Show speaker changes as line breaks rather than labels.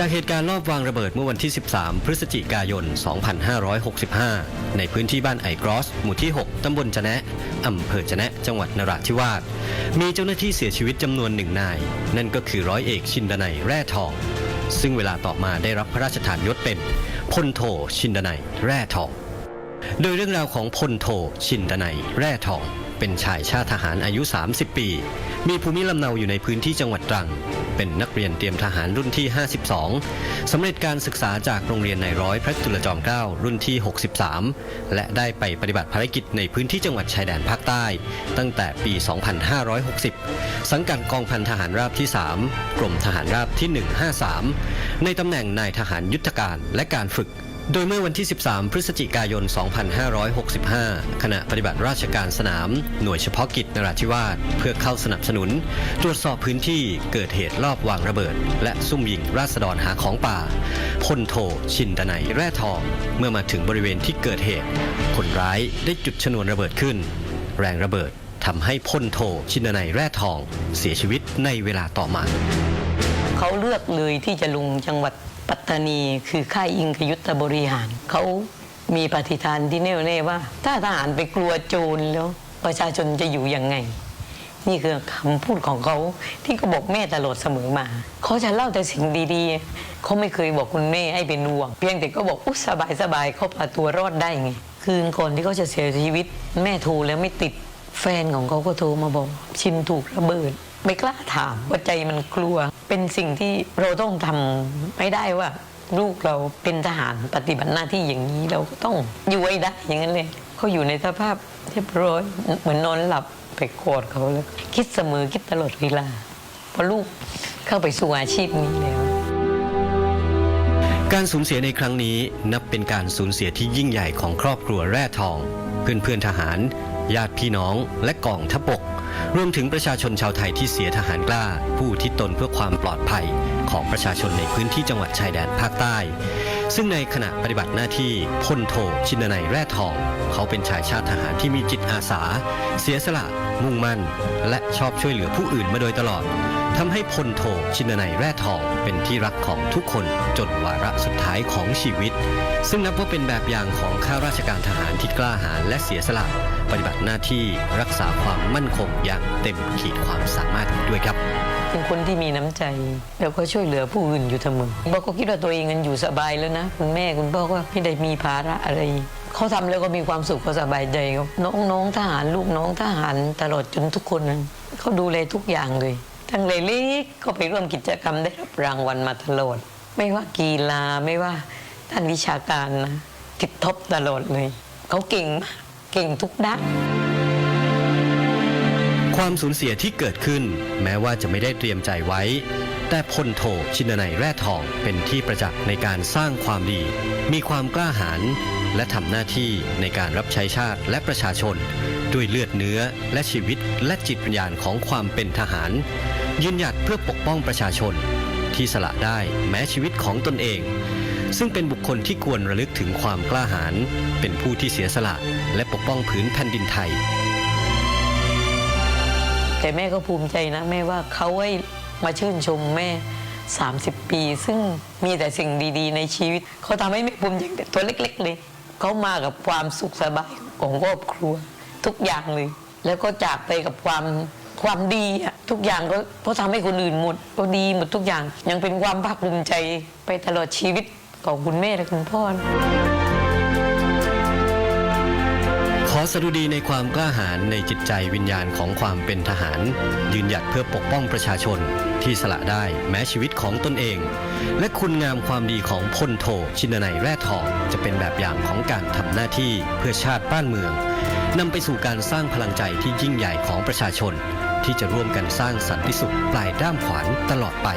จากเหตุการณ์รอบวางระเบิดเมื่อวันที่ 13 พฤศจิกายน 2565 ในพื้นที่บ้านไอกรอส หมู่ที่ 6 ตำบลจะนะอำเภอจะนะ จังหวัดนราธิวาส มีเจ้าหน้าที่เสียชีวิตจำนวนหนึ่งนาย นั่นก็คือร้อยเอกชินดนัยแร่ทอง ซึ่งเวลาต่อมาได้รับพระราชทานยศเป็นพลโทชินดนัยแร่ทอง โดยเรื่องราวของพลโทชินดนัยแร่ทอง เป็นชายชาติทหารอายุ 30 ปี มีภูมิลำเนาอยู่ในพื้นที่จังหวัดตรัง เป็นนักเรียนเตรียมทหารรุ่นที่ 52 สำเร็จการศึกษาจากโรงเรียนนายร้อยพระจุลจอมเกล้ารุ่นที่ 63 และได้ไปปฏิบัติภารกิจในพื้นที่จังหวัดชายแดนภาคใต้ ตั้งแต่ปี 2560 สังกัดกองพันทหารราบที่ 3 กรมทหารราบที่ 153 ในตำแหน่งนายทหารยุทธการและการฝึก โดยเมื่อวันที่ 13 พฤศจิกายน 2565 ขณะปฏิบัติราชการสนาม หน่วยเฉพาะกิจนราธิวาสเพื่อเข้าสนับสนุน ตรวจสอบพื้นที่เกิดเหตุลอบวางระเบิด และซุ่มยิงราษฎรหาของป่าพลโทชินดนัยแร่ทอง เมื่อมาถึงบริเวณที่เกิดเหตุ คนร้ายได้จุดชนวนระเบิดขึ้น แรงระเบิดทำให้พลโทชินดนัยแร่ทอง เสียชีวิตในเวลาต่อมา
เขาเลือกเลยที่จะลงจังหวัด ปัตตานีคือค่ายอิงคยุทธบริหาร เขามีปฏิฐานที่แน่วแน่ว่า ถ้าทหารไปกลัวโจรแล้ว ประชาชนจะอยู่ยังไง นี่คือคำพูดของเขาที่เขาบอกแม่ตลอดเสมอมา เขาจะเล่าแต่สิ่งดีๆ เขาไม่เคยบอกคุณแม่ให้เป็นห่วง เพียงแต่ก็บอกอุ๊สบายสบายๆเขาพาตัวรอดได้ไง คืนก่อนที่เขาจะเสียชีวิต แม่โทรแล้วไม่ติดแฟนของเขาก็โทรมาบอก ชินถูกระเบิด ไม่กล้าถามว่าใจมันกลัว เป็นสิ่งที่เราต้องทำไม่ได้ว่า ลูกเราเป็นทหารปฏิบัติหน้าที่อย่างนี้เราก็ต้องอยู่ให้ได้อย่างนั้นเลยเขาอยู่ในสภาพเรียบร้อยเหมือนนอนหลับไปกอดเขาแล้ว คิดเสมอคิดตลอดเวลาเพราะลูกเข้าไปสู่อาชีพนี้แล้ว
การสูญเสียในครั้งนี้นับเป็นการสูญเสียที่ยิ่งใหญ่ของครอบครัวแร่ทอง เพื่อนเพื่อนทหาร ญาติพี่น้อง และกองทัพบก รวมถึงประชาชนชาวไทยที่เสียทหารกล้า ผู้ที่ตนเพื่อความปลอดภัย ของประชาชนในพื้นที่จังหวัดชายแดนภาคใต้ ซึ่งในขณะปฏิบัติหน้าที่พลโทชินนัยแร่ทอง เขาเป็นชายชาติทหารที่มีจิตอาสา เสียสละ มุ่งมั่น และชอบช่วยเหลือผู้อื่นมาโดยตลอดทำให้พลโทชินนัยแร่ทองเป็นที่รักของทุกคนจนวาระสุดท้ายของชีวิต ซึ่งนับว่าเป็นแบบอย่างของข้าราชการทหารที่กล้าหาญและเสียสละ ปฏิบัติหน้าที่รักษาความมั่นคงอย่างเต็มขีดความสามารถด้วยครับ
เป็นคนที่มีน้ำใจ แล้วก็ช่วยเหลือผู้อื่นอยู่เสมอเพราะเขาคิดว่าตัวเองมันอยู่สบายแล้วนะ คุณแม่คุณพ่อก็ไม่ได้มีภาระอะไรเขาทำแล้วก็มีความสุขเขาสบายใจครับน้องๆทหารลูกน้องทหารตลอดจนทุกคนนั้นเขาดูแลทุกอย่างเลยทั้งเล็กก็ไปร่วมกิจกรรมได้รับรางวัลมาตลอดไม่ว่ากีฬาไม่ว่าด้านวิชาการนะติดท็อปตลอดเลยเขาเก่งมากเก่งทุกด้าน
ความสูญเสียที่เกิดขึ้น แม้ว่าจะไม่ได้เตรียมใจไว้ แต่พลโทชินนัยแร่ทองเป็นที่ประจักษ์ในการสร้างความดี มีความกล้าหาญและทำหน้าที่ในการรับใช้ชาติและประชาชน ด้วยเลือดเนื้อและชีวิตและจิตวิญญาณของความเป็นทหาร ยืนหยัดเพื่อปกป้องประชาชน ที่สละได้แม้ชีวิตของตนเอง ซึ่งเป็นบุคคลที่ควรระลึกถึงความกล้าหาญเป็นผู้ที่เสียสละและปกป้องผืนแผ่นดินไทย
แต่แม่ก็ภูมิใจนะแม่ว่าเขาให้มาชื่นชมแม่ 30 ปี ซึ่งมีแต่สิ่งดีๆ ในชีวิต เขาทำให้แม่ภูมิใจแต่ตัวเล็ก ๆ เลย เขามากับความสุขสบายของครอบครัว ทุกอย่างเลย แล้วก็จากไปกับความความดีอะทุกอย่างก็เขาทำให้คนอื่นหมดก็ดีหมดทุกอย่าง ยังเป็นความภาคภูมิใจไปตลอดชีวิตของคุณแม่และคุณพ่อ
อสดุดีในความกล้าหาญในจิตใจวิญญาณของความเป็นทหาร ยืนหยัดเพื่อปกป้องประชาชนที่สละได้แม้ชีวิตของตนเอง และคุณงามความดีของพลโทชินนัยแร่ทองจะเป็นแบบอย่างของการทำหน้าที่เพื่อชาติบ้านเมืองนำไปสู่การสร้างพลังใจที่ยิ่งใหญ่ของประชาชน ที่จะร่วมกันสร้างสันติสุขปลายด้ามขวานตลอดไป